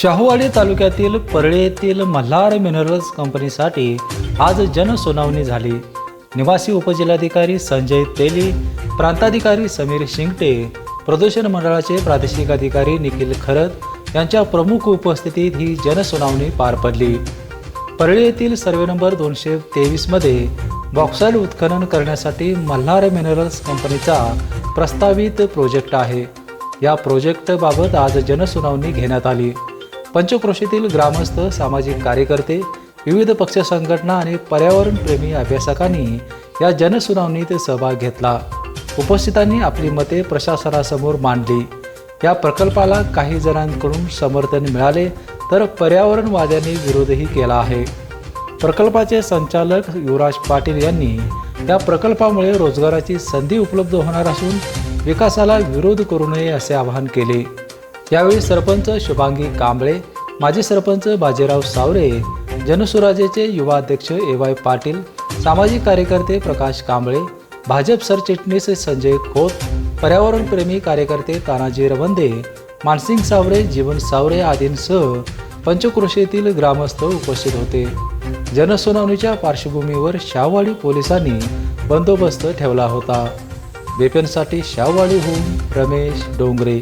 शाहूवाडी तालुक्यातील परळे येथील मल्हार मिनरल्स कंपनीसाठी आज जनसुनावणी झाली. निवासी उपजिल्हाधिकारी संजय तेली प्रांताधिकारी समीर शिंगटे प्रदूषण मंडळाचे प्रादेशिक अधिकारी निखिल खरत यांच्या प्रमुख उपस्थितीत ही जनसुनावणी पार पडली. परळी येथील सर्वे नंबर दोनशे तेवीसमध्ये बॉक्साईड उत्खनन करण्यासाठी मल्हार मिनरल्स कंपनीचा प्रस्तावित प्रोजेक्ट आहे. या प्रोजेक्टबाबत आज जनसुनावणी घेण्यात आली. पंचक्रोशीतील ग्रामस्थ सामाजिक कार्यकर्ते विविध पक्ष संघटना आणि पर्यावरणप्रेमी अभ्यासकांनी या जनसुनावणीत सहभाग घेतला. उपस्थितांनी आपली मते प्रशासनासमोर मांडली. या प्रकल्पाला काही जणांकडून समर्थन मिळाले तर पर्यावरणवाद्यांनी विरोधही केला आहे. प्रकल्पाचे संचालक युवराज पाटील यांनी या प्रकल्पामुळे रोजगाराची संधी उपलब्ध होणार असून विकासाला विरोध करू नये असे आवाहन केले. यावेळी सरपंच शुभांगी कांबळे माजी सरपंच बाजीराव सावरे जनसुराजेचे युवा अध्यक्ष ए वाय पाटील सामाजिक कार्यकर्ते प्रकाश कांबळे भाजप सरचिटणीस संजय खोत पर्यावरणप्रेमी कार्यकर्ते तानाजी रवंदे मानसिंग सावरे जीवन सावरे आदींसह पंचक्रोशीतील ग्रामस्थ उपस्थित होते. जनसुनावणीच्या पार्श्वभूमीवर शाहवाडी पोलिसांनी बंदोबस्त ठेवला होता. बेपनसाठी शाहवाडीहून रमेश डोंगरे